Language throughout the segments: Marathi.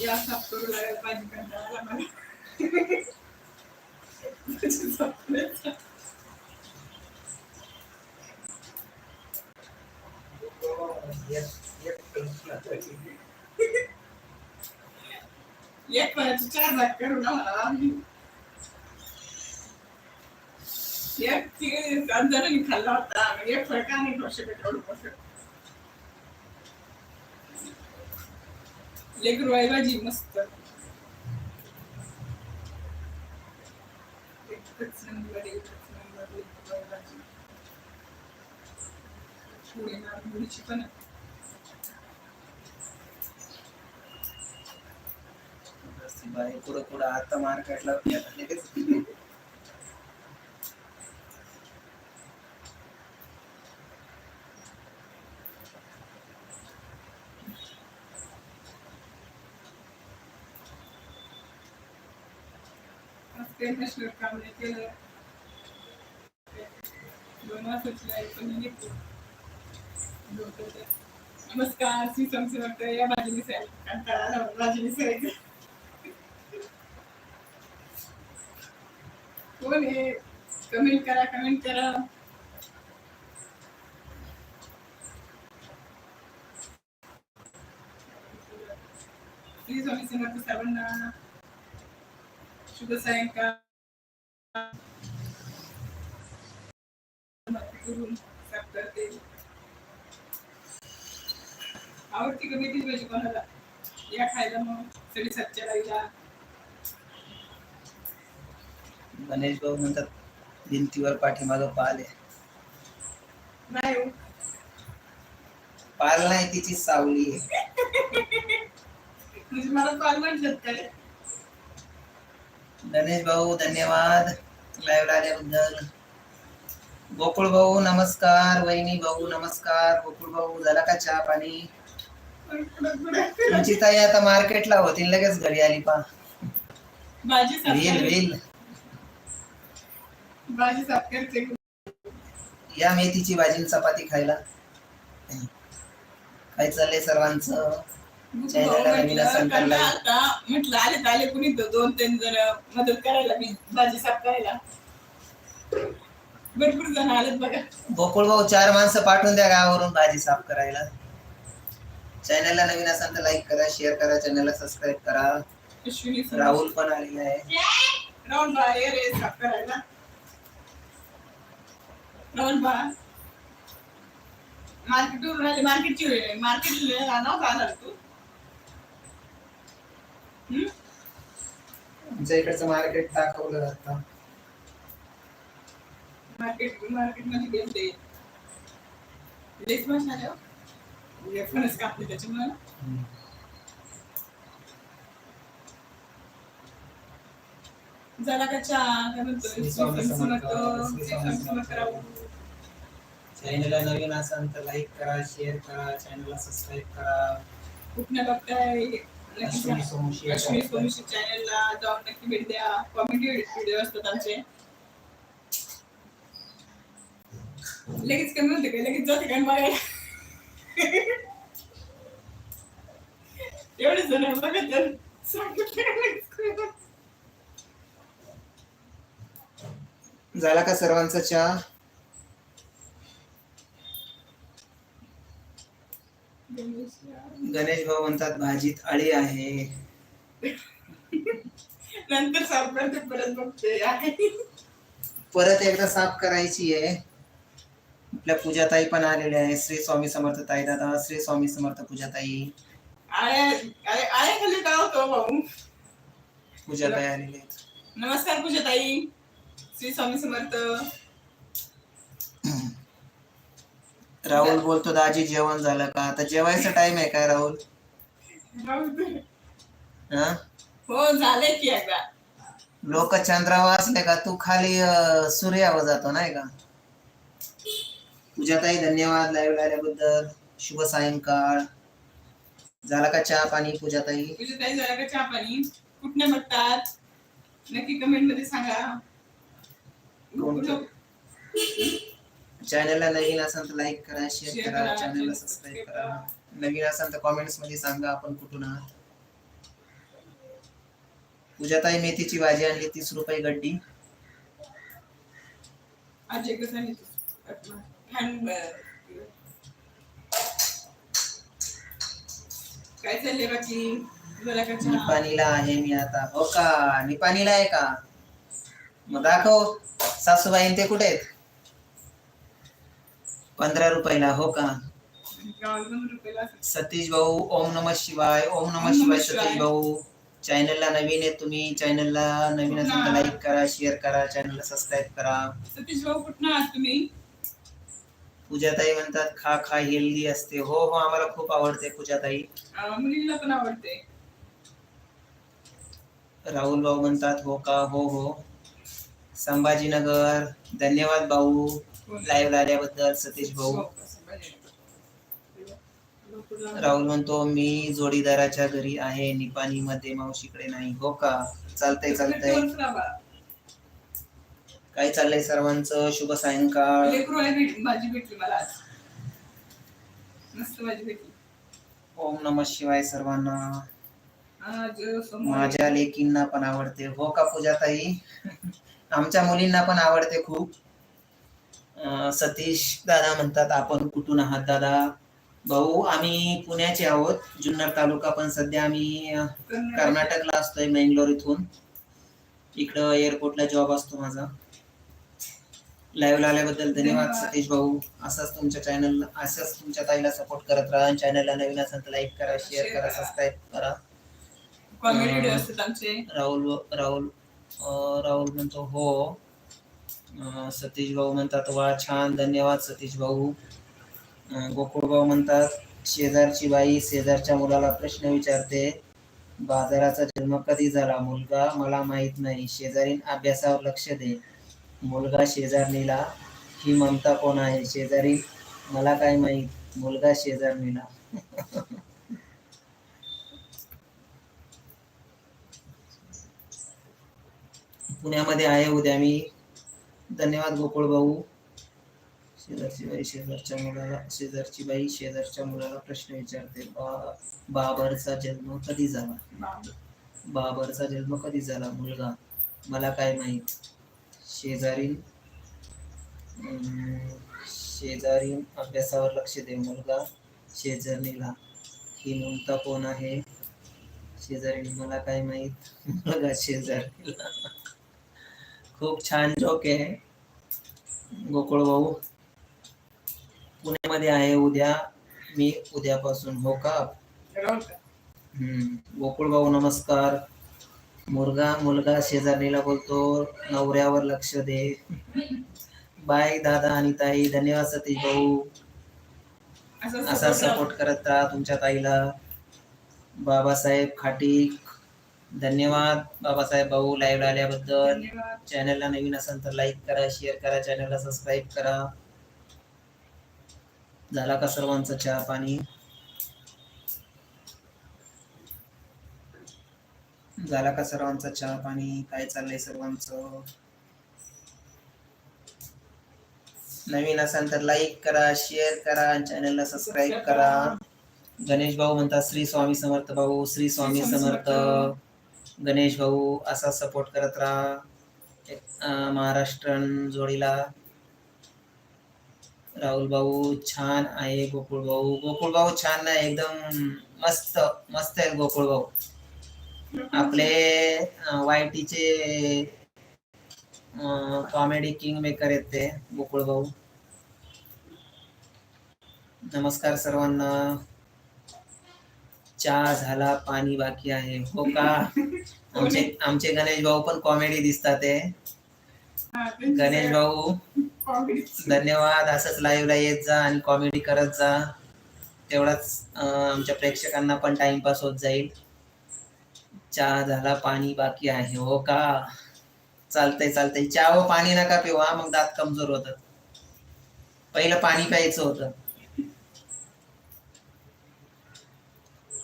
या साफ करू लागेल माझी कंटाळा आला मला. तुझी झोपण्याचा. एक फळाची चार लाख करू ना मला आम्ही एक जणांनी खाल्ला होता एक फळ का नाही खाऊ शकत लेकरू आहे भाजी मस्त एकच नंबर एकच नंबर लेकरू आहे भाजी पुढे मुलीची पण आहे. बाई कुठं कुठं आता मार्केटला लगेच आज काम नाही केलं. दोन पण नमस्कार श्री समसमर्थ या भाजी मिसळ कंटाळा भाजी कोण हे कमेंट करा कमेंट करा. प्लीज स्वामी समर्थ सर्वांना शुभ सायंकाळ. करून साफ करते. आवडती कमी दिली पाहिजे कोणाला. या खायला मग सगळी सच्च्या राहिला गणेश भाऊ म्हणतात भिंतीवर पाठीमागं पाल आहे. हो. पाल नाही तिची सावली आहे. म्हणजे गणेश भाऊ धन्यवाद. लाईव्ह आल्याबद्दल. गोकुळ भाऊ नमस्कार. वहिनी भाऊ नमस्कार. गोकुळ भाऊ झाला का चहा पाणी? तुमची ताई आता मार्केटला होती लगेच घरी आली पा भाजी साफ करते या मेथीची भाजी चपाती खायला. काय चाललंय सर्वांचं? म्हटलं आले आले कुणी दोन तीन जण मदत करायला मी भाजी साफ करायला. भरपूर जण आलेत बघा. गोकुळ भाऊ चार माणसं पाठवून द्या गावावरून भाजी साफ करायला. चॅनलला नवीन असाल तर लाईक करा शेअर करा चॅनलला सबस्क्राईब करा. राहुल पण आलेला आहे. राहुल साफ करायला. राहुल बा मार्केटवरून आले मार्केटची वेळ मार्केट नव्हता आला तू? आमच्या इकडचं मार्केट दाखवलं जातं मार्केट मार्केटमध्ये गेलते. लेस माश आल्या फणस कापले त्याच्यामुळे. झाला का चहा काय म्हणतोय? चॅनलला नवीन असाल तर लाईक करा शेअर करा चॅनलला सबस्क्राईब करा. कुठल्या बघताय. अश्विनी सोमशी या अश्विनी बघताय. सोमशी चॅनलला जाऊन नक्की भेट द्या. कॉमेडी व्हिडिओ असतात आमचे. लगेच कमी होते का? लगेच जाते काय बघायला एवढे जण बघा तर. झाला का सर्वांचा चहा? गणेश भाऊ म्हणतात भाजीत आळी आहे. नंतर साफ करते परत बघते. परत एकदा साफ करायची आहे. आपल्या पूजाताई पण आलेल्या आहे श्री स्वामी समर्थ ताई दादा श्री स्वामी समर्थ पूजाताई. खाली का होतो भाऊ. पूजाताई आलेले आहेत. नमस्कार पूजाताई. श्री स्वामी समर्थ. राहुल बोलतो दाजी जेवण झालं का? आता जेवायचा टाइम आहे काय राहुल? हा? हो झालंय की एकदा. लोक चंद्रावर असले का तू खाली अं, सूर्यावर जातो नाही का? पूजाताई धन्यवाद लाईव्ह आल्याबद्दल शुभ सायंकाळ. झाला का चहा पाणी पूजाताई? पूजाताई झाला का चहा पाणी? कुठने बघतात? नक्की कमेंटमध्ये सांगा. कोणतं? चॅनलला नवीन असाल तर लाईक करा शेअर करा चॅनलला सबस्क्राईब करा. नवीन असाल तर कॉमेंट्समध्ये सांगा आपण कुठून आहात. पूजाताई मेथीची भाजी आणली तीस रुपये गड्डी. काय चाललंय बाकी? निपाणीला आहे मी आता. हो का? निपाणीला आहे का? मग दाखव. सासूबाई ते कुठे आहेत? पंधरा रुपयाला हो का. सतीश भाऊ ओम नम शिवाय ओम नम शिवाय. सतीश भाऊ. चॅनलला नवीन आहे तुम्ही चॅनलला नवीन असेल तर लाईक करा शेअर करा चॅनलला सबस्क्राईब करा. सतीश भाऊ कुठं आहात तुम्ही? पूजाताई म्हणतात खा खा हेल्दी असते. हो हो आम्हाला खूप आवडते पूजाताई. मुलीला पण आवडते. राहुल भाऊ म्हणतात हो का हो हो. संभाजीनगर धन्यवाद भाऊ. लाईव्ह आल्याबद्दल सतीश भाऊ. राहुल म्हणतो मी जोडीदाराच्या घरी आहे. निपाणी मध्ये मावशीकडे नाही. हो का? चालतंय चालतंय. काय चाललंय सर्वांचं? शुभ सायंकाळ. लेकरू आहे भेट- भाजी भेटली मला आज. मस्त भाजी भेटली. ओम नम शिवाय सर्वांना. माझ्या लेकींना पण आवडते. हो का पूजाताई? आमच्या मुलींना पण आवडते खूप. सतीश दादा म्हणतात आपण कुठून आहात दादा? भाऊ आम्ही पुण्याचे आहोत. जुन्नर तालुका पण सध्या आम्ही कर्नाटकला असतोय मँगलोर इथून. इकडं एअरपोर्टला जॉब असतो माझा. लाईव्ह आल्याबद्दल धन्यवाद. सतीश भाऊ. असंच तुमच्या चॅनल असंच तुमच्या ताईला सपोर्ट करत राहा चॅनलला नवीन असेल तर लाईक करा शेअर करा करा. सबस्क्राईब करा. राहुल राहुल राहुल म्हणतो हो. सतीश भाऊ म्हणतात वा छान धन्यवाद सतीश भाऊ गोकुळ भाऊ म्हणतात शेजारची बाई शेजारच्या मुलाला प्रश्न विचारते बाजाराचा जन्म कधी झाला? मुलगा मला माहीत नाही शेजारीन अभ्यासावर लक्ष दे. मुलगा शेजारणीला ही ममता कोण आहे? शेजारी मला काय माहीत? मुलगा शेजारणीला. पुण्यामध्ये आहे उद्या मी. धन्यवाद गोकुळ भाऊ. शेजारची बाई शेजारच्या मुलाला शेजारची बाई शेजारच्या मुलाला प्रश्न विचारते. बा बाबरचा जन्म कधी झाला. बाबरचा जन्म कधी झाला मुलगा? मला काय माहीत? शेजारीन अं, शेजारीन अभ्यासावर लक्ष दे मुलगा. शेजारणीला ही ममता कोण आहे? शेजारी मला काय माहीत? मुलगा शेजारणीला खूप छान जोक आहे. गोकुळ भाऊ पुण्यामध्ये आहे उद्या. मी उद्यापासून हो का? हम्म. गोकुळ भाऊ नमस्कार. मुलगा मुलगा शेजारणीला बोलतो नवऱ्यावर लक्ष दे. बाय दादा आणि ताई धन्यवाद सतीश भाऊ. असा सपोर्ट करत राहा तुमच्या ताईला. बाबासाहेब खाटीक धन्यवाद बाबासाहेब भाऊ लाईव्ह आल्याबद्दल. चॅनलला नवीन असेल तर लाईक करा शेअर करा चॅनलला सबस्क्राईब करा. झाला का सर्वांचा चहा पाणी? झाला का सर्वांचा चहा पाणी? काय चाललंय सर्वांचं? नवीन असाल तर लाईक करा शेअर करा चॅनलला सबस्क्राईब करा. गणेश भाऊ म्हणतात श्री स्वामी समर्थ भाऊ श्री स्वामी स्वामी समर्थ. गणेश भाऊ असा सपोर्ट करत राहा. महाराष्ट्रन जोडीला. राहुल भाऊ छान आहे गोकुळ भाऊ. गोकुळ भाऊ छान नाही एकदम मस्त मस्त आहे गोकुळ भाऊ. आपले वायटीचे कॉमेडी किंग मेकर आहेत ते गोकुळ भाऊ. नमस्कार सर्वांना. चहा झाला पाणी बाकी आहे. हो का? आमचे आमचे गणेश भाऊ पण कॉमेडी दिसतात हा, गणेश भाऊ. धन्यवाद. असंच लाईव्हला येत जा आणि कॉमेडी करत जा. तेवढाच आमच्या प्रेक्षकांना पण टाइमपास होत जाईल. चहा झाला पाणी बाकी आहे. हो का? चालतंय चालतंय. चहा व पाणी नका पिवा मग दात कमजोर होतात. पहिलं पाणी प्यायचं होतं.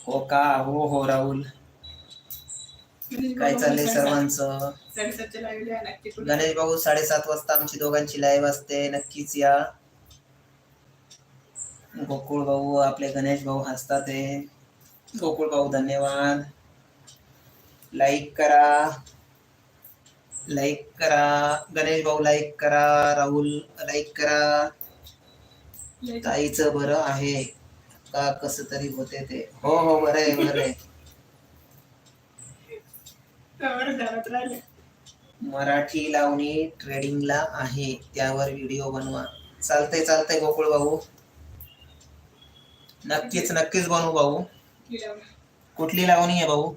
हो का? हो हो राहुल. काय चाललंय सर्वांचं. गणेश भाऊ साडेसात वाजता आमची दोघांची लाईव्ह असते. नक्कीच या. गोकुळ भाऊ आपले गणेश भाऊ हसतात ते गोकुळ भाऊ धन्यवाद. लाईक करा. लाईक करा. गणेश भाऊ लाईक करा. राहुल लाईक करा. ताईचं बरं आहे. का कसं तरी होते ते. हो हो बरं आहे बरं आहे मराठी लावणी ट्रेडिंगला आहे. त्यावर व्हिडिओ बनवा. चालतंय चालतंय गोकुळ भाऊ. नक्कीच नक्कीच बनवू भाऊ. कुठली लावणी आहे भाऊ?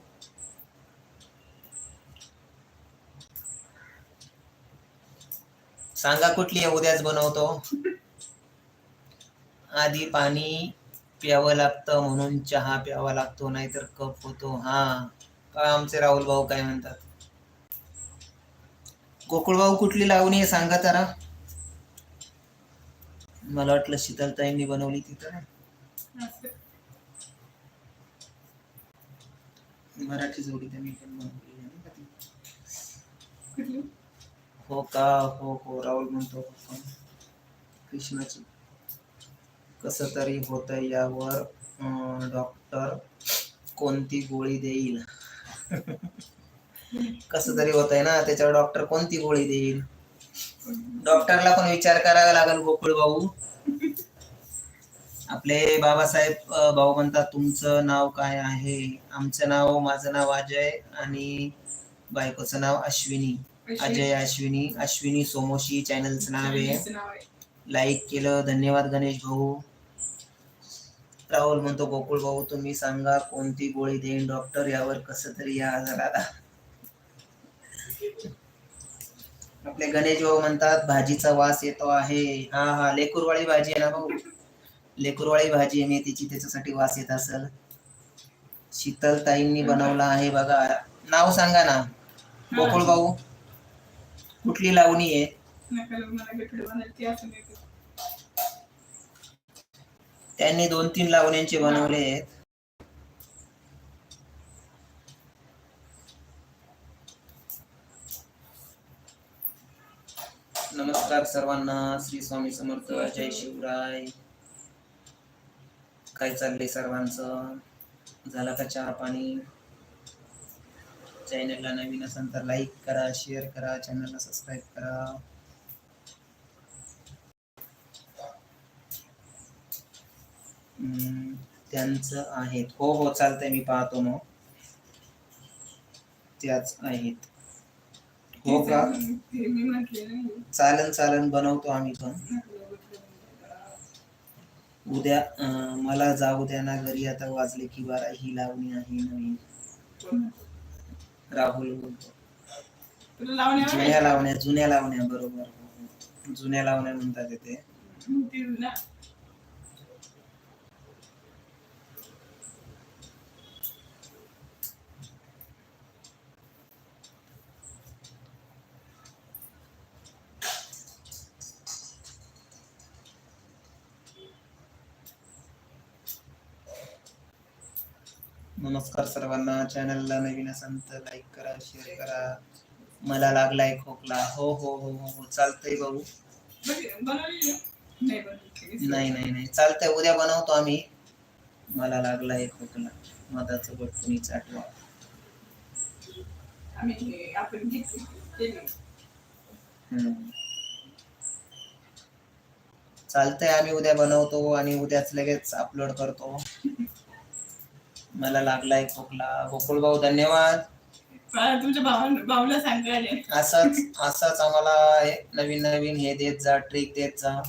सांगा कुठली आहे? उद्याच बनवतो. आधी पाणी प्यावं लागतं म्हणून चहा प्यावा लागतो नाहीतर कप होतो. हा का आमचे राहुल भाऊ काय म्हणतात? गोकुळ भाऊ कुठली लावणी आहे सांगा जरा. मला वाटलं शीतलताईंनी बनवली तिथं. मराठी जोडी त्यांनी पण बनवली? हो का हो हो राहुल म्हणतो कृष्णाची. कसं तरी होत यावर डॉक्टर कोणती गोळी देईल? कसं तरी होत आहे ना त्याच्यावर डॉक्टर कोणती गोळी देईल? डॉक्टरला पण विचार करावा लागेल गोकुळ भाऊ. आपले बाबासाहेब भाऊ म्हणतात तुमचं नाव काय आहे? आमचं नाव माझं नाव अजय आणि बायकोचं नाव अश्विनी. अजय अश्विनी. अश्विनी सोमोशी चॅनलचं नाव आहे. लाईक केलं. धन्यवाद गणेश भाऊ. राहुल म्हणतो गोकुळ भाऊ तुम्ही सांगा कोणती गोळी देईन डॉक्टर यावर कस तरी या आजाराला आपले गणेश भाऊ म्हणतात भाजीचा वास येतो आहे. हा हा लेकुरवाळी भाजी आहे ना भाऊ? लेकुरवाळी भाजी आहे मेथीची त्याच्यासाठी वास येत असेल. शीतल ताईंनी बनवला आहे बघा. नाव सांगा ना. गोकुळ भाऊ कुठली लावणी आहे नका मला गठुडे बनायची असं नाही तर. त्यांनी दोन तीन लावण्यांचे बनवले आहेत. नमस्कार सर्वांना श्री स्वामी समर्थ जय शिवराय. काय चाललंय सर्वांचं? झालं का चहा पाणी? चॅनलला नवीन असेल तर लाईक करा शेअर करा चॅनलला सबस्क्राईब करा. त्यांचं आहेत. हो हो चालतंय मी पाहतो मग. त्याच आहेत. हो का? चालन चालन बनवतो आम्ही पण. उद्या मला जाऊ द्या ना घरी. आता वाजले की बारा. ही लावणी आहे नवीन. राहुल बोलतो. जुन्या लावण्या जुन्या लावण्या बरोबर. हो, जुन्या लावण्या म्हणतात येते नमस्कार सर्वांना. चॅनलला नवीन असाल तर लाईक करा शेअर करा. मला लागलाय खोकला. हो हो हो हो हो. चालतंय भाऊ? नाही. नाही नाही. नाही चालतंय. उद्या बनवतो आम्ही. मला लागलाय खोकला. मधाचं बटकुनी चाटवा. चालतंय. आम्ही उद्या बनवतो आणि उद्याच लगेच अपलोड करतो. मला लागलाय खोकला. गोकुळ भाऊ धन्यवाद. तुमच्या भावा भाऊला सांगा आले असंच असंच आम्हाला हे नवीन नवीन हे देत जा ट्रिक देत जा.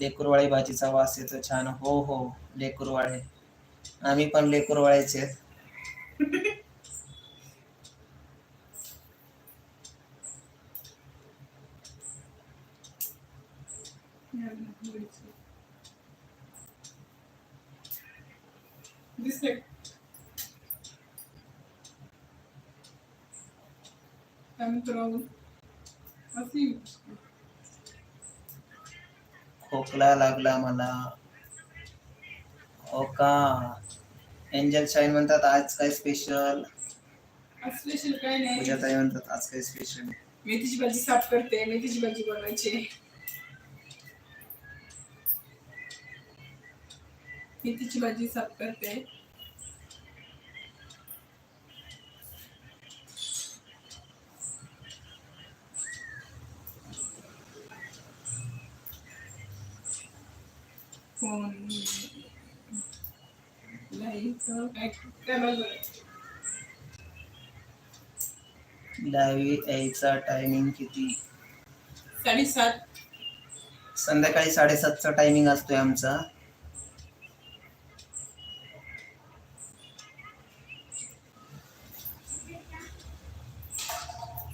लेकुरवाळी भाजीचा वास येतो छान. हो हो लेकुरवाळे. आम्ही पण लेकुरवाळेचे आहेत. अशी. खोकला लागला मला. हो का? एंजल शाईन म्हणतात आज काय स्पेशल आज स्पेशल काय नाही. म्हणतात आज काही स्पेशल मेथीची भाजी साफ करते मेथीची भाजी बनवायची. मेथीची भाजी साफ करते फोन लाइट काय काय बघायचं लाईव्ह यायचा टायमिंग किती? साडेसात. संध्याकाळी साडेसातचा टायमिंग असतोय आमचा.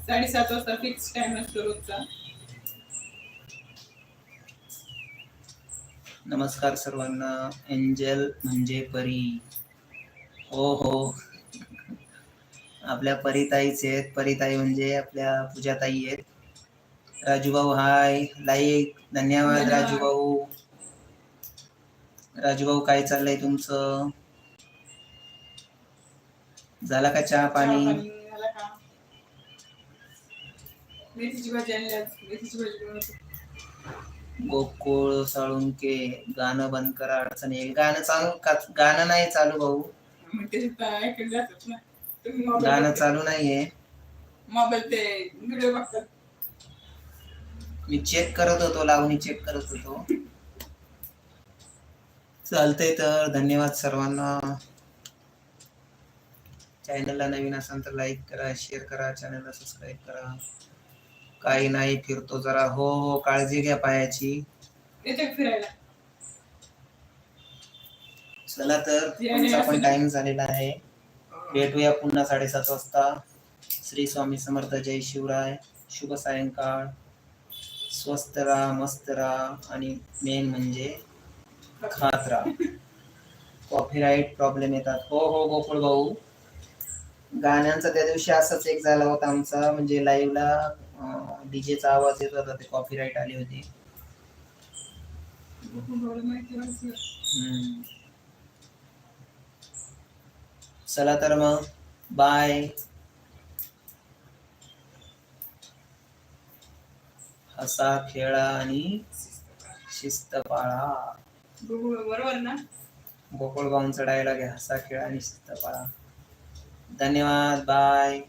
साडेसात वाजता फिक्स टाइम असतो रोजचा. नमस्कार सर्वांना. एंजल म्हणजे परी. हो हो. आपल्या परीताईच आहेत. परीताई म्हणजे आपल्या पूजाताई आहेत. राजूभाऊ हाय. लाईक. धन्यवाद. राजूभाऊ. राजूभाऊ काय चाललंय तुमचं? झाला का चहा पाणी? मेथीची भाजी आणली आज. मेथीची भाजी गोकुळ साळुंके गाणं बंद करा अडचण येईल. गाणं चालू का- गाणं नाही चालू भाऊ. गाणं. चालू नाहीये. मोबाईल ते व्हिडिओ बघतात. मी चेक करत होतो लावणी चेक करत होतो. चालतंय तर. धन्यवाद सर्वांना. चॅनलला नवीन असाल तर लाईक करा शेअर करा चॅनलला सबस्क्राईब करा. काही नाही फिरतो जरा. हो हो काळजी घ्या पायाची. येते फिरायला? चला तर या, आमचा या, पण असं- टाइम झालेला आहे. भेटूया पुन्हा साडेसात वाजता. श्री स्वामी समर्थ जय शिवराय. शुभ सायंकाळ. स्वस्त राहा मस्त राहा. आणि मेन म्हणजे खात राहा. कॉपीराईट प्रॉब्लेम येतात. हो हो गोकुळ भाऊ. गाण्यांचा त्या दिवशी असाच एक झाला होता आमचा म्हणजे लाईव्हला डीजेचा आवाज येत होता ते कॉपीराईट आली होती. चला तर मग बाय हसा खेळा आणि शिस्त पाळा बरोबर ना? गोकुळ भाऊंचा डायलॉग आहे हसा खेळा आणि शिस्त पाळा धन्यवाद बाय